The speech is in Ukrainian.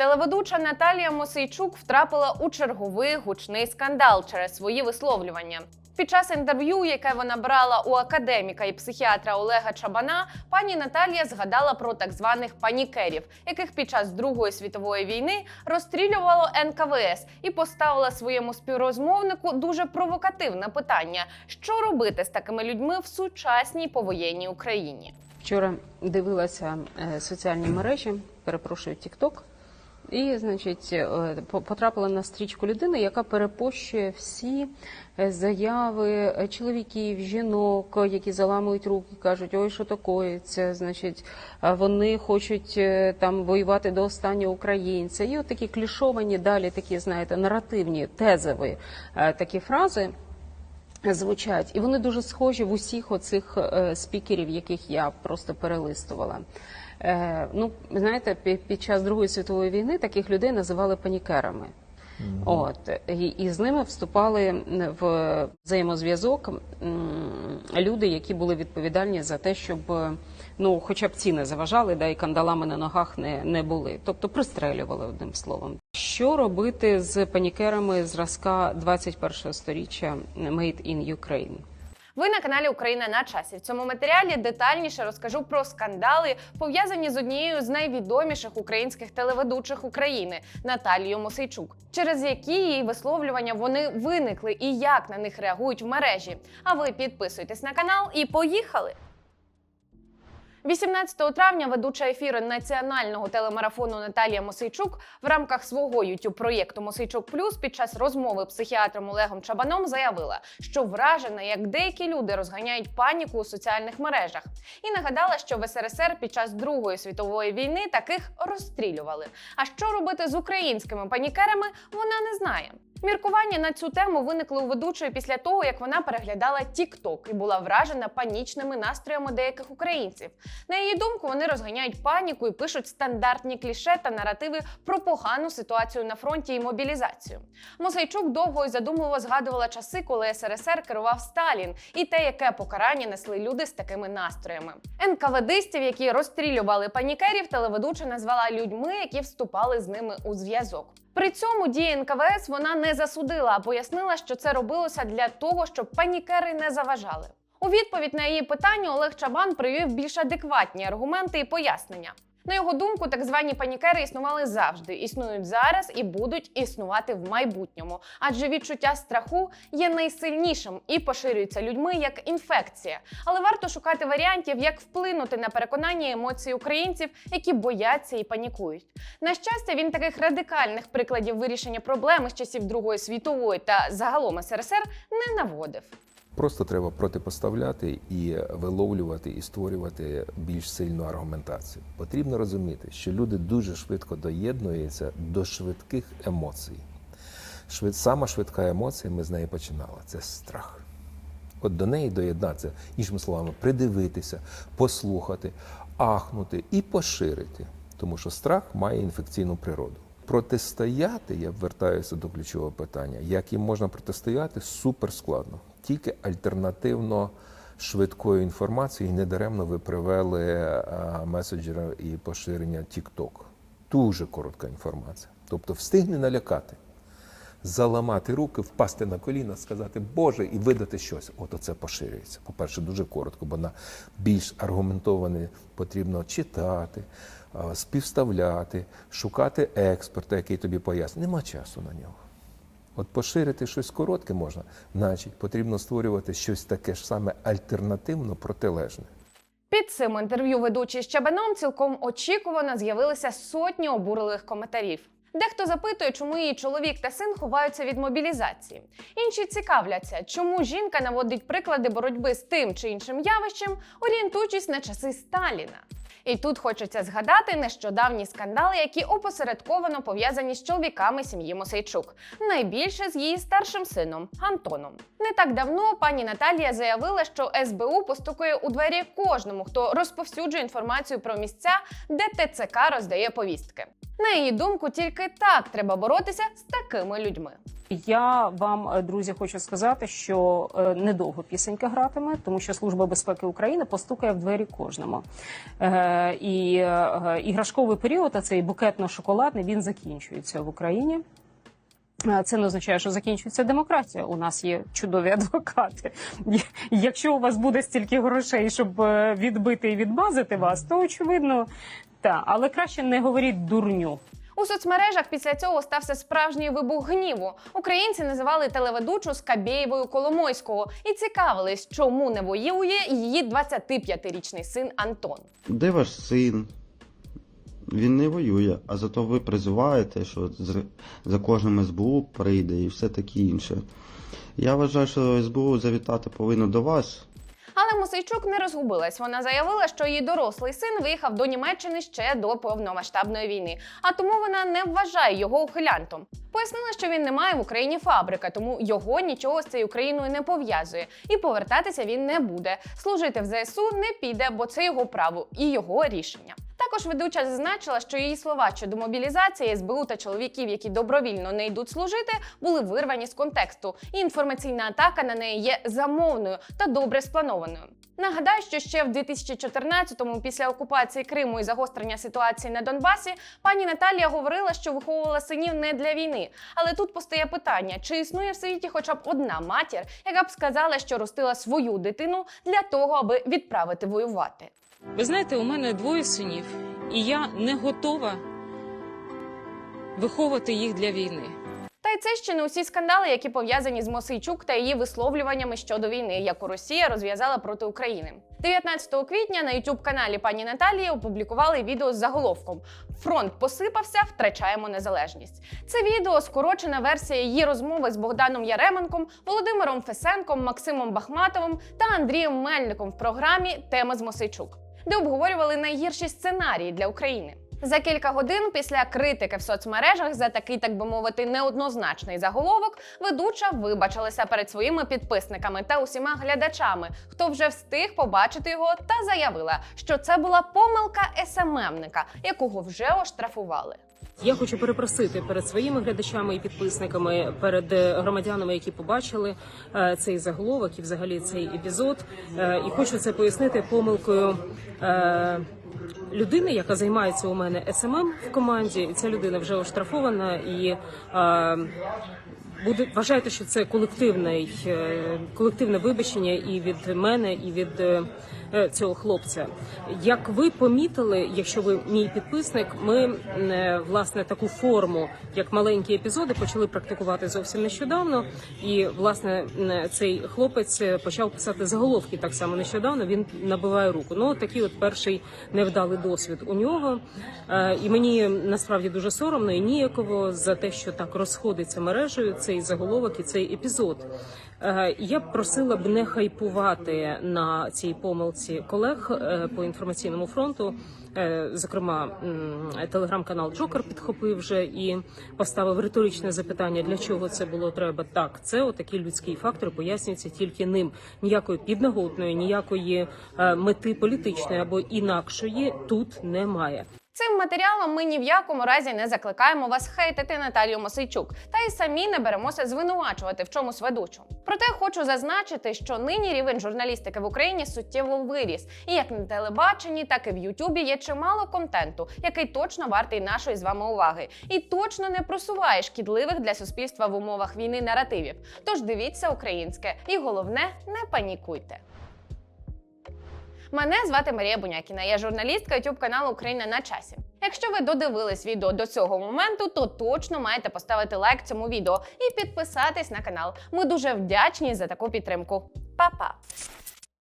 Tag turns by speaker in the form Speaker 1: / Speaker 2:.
Speaker 1: Телеведуча Наталія Мосейчук втрапила у черговий гучний скандал через свої висловлювання. Під час інтерв'ю, яке вона брала у академіка і психіатра Олега Чабана, пані Наталія згадала про так званих панікерів, яких під час Другої світової війни розстрілювало НКВС, і поставила своєму співрозмовнику дуже провокативне питання: що робити з такими людьми в сучасній повоєнній Україні?
Speaker 2: Вчора дивилася е, соціальні мережі, перепрошую, TikTok, і, значить, е, по- потрапила на стрічку людини, яка перепощує всі е, заяви чоловіків, жінок, які заламують руки, кажуть, ой, що такоїться, значить, вони хочуть е, там воювати до останнього українця. І от такі клішовані далі, такі, знаєте, наративні, тезові такі фрази звучать, і вони дуже схожі в усіх оцих е, спікерів, яких я просто перелистувала. Е, ну, знаєте, пі- під час Другої світової війни таких людей називали панікерами. От і, і з ними вступали в взаємозв'язок люди, які були відповідальні за те, щоб е, ну, хоча б ці не заважали, да і кандалами на ногах не, не були, тобто пристрелювали одним словом. Що робити з панікерами зразка 21 сторіччя Made in Ukraine?
Speaker 1: Ви на каналі Україна на часі. В цьому матеріалі детальніше розкажу про скандали, пов'язані з однією з найвідоміших українських телеведучих України Наталією Мосейчук, через які її висловлювання вони виникли і як на них реагують в мережі. А ви підписуйтесь на канал і поїхали! 18 травня ведуча ефіру національного телемарафону Наталія Мосейчук в рамках свого youtube проєкту Мосейчук Плюс під час розмови психіатром Олегом Чабаном заявила, що вражена, як деякі люди розганяють паніку у соціальних мережах, і нагадала, що в СРСР під час Другої світової війни таких розстрілювали. А що робити з українськими панікерами, вона не знає. Міркування на цю тему виникли у ведучої після того, як вона переглядала TikTok і була вражена панічними настроями деяких українців. На її думку, вони розганяють паніку і пишуть стандартні кліше та наративи про погану ситуацію на фронті і мобілізацію. Мосайчук довго і задумливо згадувала часи, коли СРСР керував Сталін, і те, яке покарання несли люди з такими настроями. НКВДистів, які розстрілювали панікерів, телеведуча назвала людьми, які вступали з ними у зв'язок. При цьому дії НКВС вона не засудила, а пояснила, що це робилося для того, щоб панікери не заважали. У відповідь на її питання Олег Чабан привів більш адекватні аргументи і пояснення. На його думку, так звані панікери існували завжди, існують зараз і будуть існувати в майбутньому, адже відчуття страху є найсильнішим і поширюється людьми як інфекція. Але варто шукати варіантів, як вплинути на переконання і емоції українців, які бояться і панікують. На щастя, він таких радикальних прикладів вирішення проблеми з часів Другої світової та загалом СРСР не наводив.
Speaker 3: Просто треба протипоставляти і виловлювати і створювати більш сильну аргументацію. Потрібно розуміти, що люди дуже швидко доєднуються до швидких емоцій. Швид, сама швидка емоція, ми з неї починали. Це страх. От до неї доєднатися, іншими словами, придивитися, послухати, ахнути і поширити. Тому що страх має інфекційну природу. Протистояти, я вертаюся до ключового питання, як їм можна протистояти, супер складно. Тільки альтернативно швидкою інформацією, і недаремно ви привели е, меседжера і поширення TikTok. Дуже коротка інформація. Тобто встигне налякати, заламати руки, впасти на коліна, сказати Боже і видати щось. От оце поширюється. По-перше, дуже коротко, бо на більш аргументоване потрібно читати, е, співставляти, шукати експерта, який тобі пояснить. Нема часу на нього. От поширити щось коротке можна, значить потрібно створювати щось таке ж саме альтернативно протилежне.
Speaker 1: Під цим інтерв'ю ведучий з Чабаном цілком очікувано з'явилися сотні обурливих коментарів. Дехто запитує, чому її чоловік та син ховаються від мобілізації. Інші цікавляться, чому жінка наводить приклади боротьби з тим чи іншим явищем, орієнтуючись на часи Сталіна. І тут хочеться згадати нещодавні скандали, які опосередковано пов'язані з чоловіками сім'ї Мосейчук. Найбільше з її старшим сином Антоном. Не так давно пані Наталія заявила, що СБУ постукує у двері кожному, хто розповсюджує інформацію про місця, де ТЦК роздає повістки. На її думку, тільки так треба боротися з такими людьми.
Speaker 4: Я вам, е, друзі, хочу сказати, що е, недовго пісенька гратиме, тому що Служба безпеки України постукає в двері кожному. Е, І іграшковий період, а цей букетно-шоколадний, він закінчується в Україні. Це не означає, що закінчується демократія. У нас є чудові адвокати. Якщо у вас буде стільки грошей, щоб відбити і відмазати вас, то очевидно, так. Але краще не говоріть дурню.
Speaker 1: У соцмережах після цього стався справжній вибух гніву. Українці називали телеведучу Скабєєвою Коломойського і цікавились, чому не воює її 25-річний син Антон.
Speaker 5: Де ваш син? Він не воює, а зато ви призиваєте, що з- за кожним СБУ прийде і все таке інше. Я вважаю, що СБУ завітати повинно до вас,
Speaker 1: Але Мосейчук не розгубилась. Вона заявила, що її дорослий син виїхав до Німеччини ще до повномасштабної війни, а тому вона не вважає його ухилянтом. Пояснила, що він не має в Україні фабрика, тому його нічого з цією країною не пов'язує, і повертатися він не буде. Служити в ЗСУ не піде, бо це його право і його рішення. Також ведуча зазначила, що її слова щодо мобілізації СБУ та чоловіків, які добровільно не йдуть служити, були вирвані з контексту, і інформаційна атака на неї є замовною та добре спланованою. Нагадаю, що ще в 2014-му, після окупації Криму і загострення ситуації на Донбасі, пані Наталія говорила, що виховувала синів не для війни. Але тут постає питання: чи існує в світі хоча б одна матір, яка б сказала, що ростила свою дитину для того, аби відправити воювати?
Speaker 4: Ви знаєте, у мене двоє синів, і я не готова виховувати їх для війни.
Speaker 1: Та й це ще не усі скандали, які пов'язані з Мосейчук та її висловлюваннями щодо війни, яку Росія розв'язала проти України. 19 квітня на youtube каналі пані Наталії опублікували відео з заголовком Фронт посипався, втрачаємо незалежність. Це відео скорочена версія її розмови з Богданом Яременком, Володимиром Фесенком, Максимом Бахматовим та Андрієм Мельником в програмі Теми з Мосейчук, де обговорювали найгірші сценарії для України. За кілька годин після критики в соцмережах за такий, так би мовити, неоднозначний заголовок, ведуча вибачилася перед своїми підписниками та усіма глядачами, хто вже встиг побачити його, та заявила, що це була помилка СММника, якого вже оштрафували.
Speaker 4: Я хочу перепросити перед своїми глядачами і підписниками, перед е, громадянами, які побачили е, цей заголовок і взагалі цей епізод. Е, І хочу це пояснити помилкою. Людини, яка займається у мене СММ в команді, ця людина вже оштрафована і буде вважайте, що це колективний, колективне вибачення і від мене, і від цього хлопця. Як ви помітили, якщо ви мій підписник, ми е, власне таку форму, як маленькі епізоди, почали практикувати зовсім нещодавно. І власне е, цей хлопець е, почав писати заголовки так само нещодавно. Він набиває руку. Ну такий от перший невдалий досвід у нього. Е, І мені насправді дуже соромно і ніяково за те, що так розходиться мережею цей заголовок і цей епізод. Е, Я б просила б не хайпувати на цій помилці колег е, по інформаційному фронту. Е, Зокрема, телеграм-канал Джокер підхопив вже і поставив риторичне запитання, для чого це було треба. Так, це отакий людський фактор пояснюється тільки ним. Ніякої піднаготної, ніякої мети політичної або інакшої тут немає.
Speaker 1: Цим матеріалом ми ні в якому разі не закликаємо вас хейтити Наталію Мосейчук, та й самі не беремося звинувачувати в чомусь ведучу. Проте хочу зазначити, що нині рівень журналістики в Україні суттєво виріс, і як на телебаченні, так і в Ютубі є чимало контенту, який точно вартий нашої з вами уваги, і точно не просуває шкідливих для суспільства в умовах війни наративів. Тож дивіться українське, і головне, не панікуйте. Мене звати Марія Бунякіна. Я журналістка youtube каналу Україна на часі. Якщо ви додивились відео до цього моменту, то точно маєте поставити лайк цьому відео і підписатись на канал. Ми дуже вдячні за таку підтримку. Па-па!